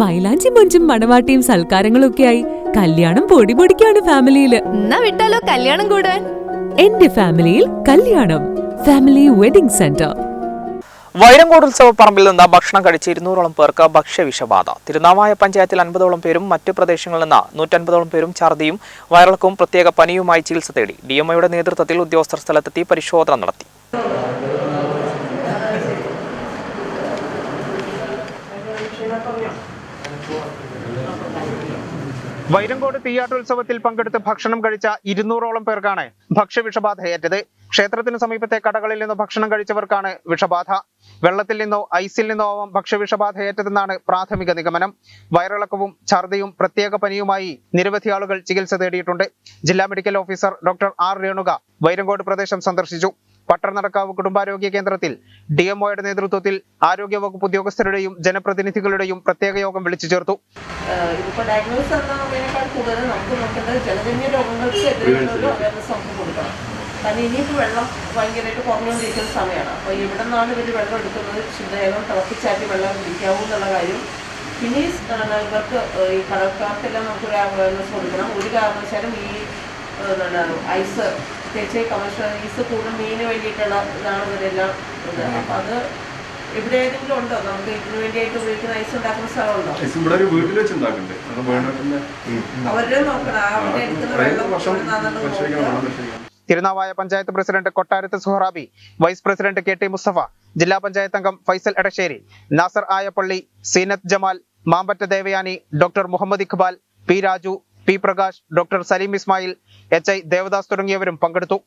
മൈലാഞ്ചി മൊഞ്ചും മണവാട്ടിയും സൽക്കാരങ്ങളും ആയി കല്യാണം പൊടി പൊടിക്കാണ് ഫാമിലിയിൽ. എന്നാ വിട്ടാലോ കല്യാണം കൂടാൻ? എന്റെ ഫാമിലിയിൽ കല്യാണം. Family wedding centre. വൈരങ്കോട് ഉത്സവ പറമ്പിൽ നിന്ന് ഭക്ഷണം കഴിച്ച് ഇരുന്നൂറോളം പേർക്ക് ഭക്ഷ്യവിഷബാധ. തിരുനാവായ പഞ്ചായത്തിൽ അൻപതോളം പേരും മറ്റു പ്രദേശങ്ങളിൽ നിന്ന് നൂറ്റൻപതോളം പേരും ഛർദിയും വയറിളക്കവും പ്രത്യേക പനിയുമായി ചികിത്സ തേടി ഡിഎംഒയുടെ നേതൃത്വത്തിൽ ഉദ്യോഗസ്ഥർ സ്ഥലത്തെത്തി പരിശോധന നടത്തി. വൈരങ്കോട് തീയാട്ടോത്സവത്തിൽ പങ്കെടുത്ത് ഭക്ഷണം കഴിച്ച ഇരുന്നൂറോളം പേർക്കാണ് ഭക്ഷ്യവിഷബാധയേറ്റത്. ക്ഷേത്രത്തിന് സമീപത്തെ കടകളിൽ നിന്നോ ഭക്ഷണം കഴിച്ചവർക്കാണ് വിഷബാധ. വെള്ളത്തിൽ നിന്നോ ഐസിൽ നിന്നോ ആവാം ഭക്ഷ്യവിഷബാധയേറ്റതെന്നാണ് പ്രാഥമിക നിഗമനം. വയറിളക്കവും ഛർദിയും പ്രത്യേക പനിയുമായി നിരവധി ആളുകൾ ചികിത്സ തേടിയിട്ടുണ്ട്. ജില്ലാ medical officer doctor R Renuka Vairankode പ്രദേശം സന്ദർശിച്ചു. പട്ടർനടക്കാവ് കുടുംബാരോഗ്യ കേന്ദ്രത്തിൽ ഡിഎംഒയുടെ നേതൃത്വത്തിൽ ആരോഗ്യവകുപ്പ് ഉദ്യോഗസ്ഥരുടെയും ജനപ്രതിനിധികളുടെയും പ്രത്യേക യോഗം വിളിച്ചു ചേർത്തു. ആഹ് ഇതിപ്പോ ഡയഗ്നോസ് എന്നതിനേക്കാൾ കൂടുതൽ നമുക്ക് നോക്കേണ്ടത് ജലജന്യ രോഗങ്ങൾക്ക് എതിരെയുള്ള അവയർനെസ് നമുക്ക് കൊടുക്കണം. കാരണം ഇനിയിപ്പോൾ വെള്ളം ഭയങ്കരമായിട്ട് കുറഞ്ഞുകൊണ്ടിരിക്കുന്ന സമയമാണ് അപ്പോൾ ഇവിടെ നിന്നാണ് ഇവർ വെള്ളം എടുക്കുന്നത്. ശുദ്ധജലം തിളപ്പിച്ചാറ്റി വെള്ളം കുടിക്കാവൂ എന്നുള്ള കാര്യം. പിന്നെ ഇവർക്ക് ഈ കടൽക്കാർക്കെല്ലാം നമുക്കൊരു അവയർനെസ് കൊടുക്കണം. ഒരു കാരണവശാലും ഈ ഐസ് പ്രത്യേകിച്ച് കമേഴ്ഷ്യൽ ഐസ് കൂടുതൽ മീന് വേണ്ടിയിട്ടുള്ള ഇതാണ് ഇവരെല്ലാം ഇത് അപ്പം അത് ഇവിടെ ഏതെങ്കിലും ഉണ്ടോ? നമുക്ക് ഇതിനു വേണ്ടിയായിട്ട് ഉപയോഗിക്കുന്ന ഐസ് ഉണ്ടാക്കുന്ന സ്ഥലമുണ്ടോ ഐസ് ഇവിടെ ഒരു വീട്ടിൽ വെച്ച് അവരുടെ നോക്കണം. അവിടെ എടുക്കുന്ന വെള്ളം. Tirunavaya panchayat president Kottarath Suharabi vice president K T Mustafa ജില്ലാ പഞ്ചായത്ത് അംഗം Faisal Edasseri Nasar Ayappally Seenath Jamal Mampatta Devayani doctor Muhammad Iqbal P Raju P Prakash doctor Saleem Ismail H I Devadas തുടങ്ങിയവരും പങ്കെടുത്തു.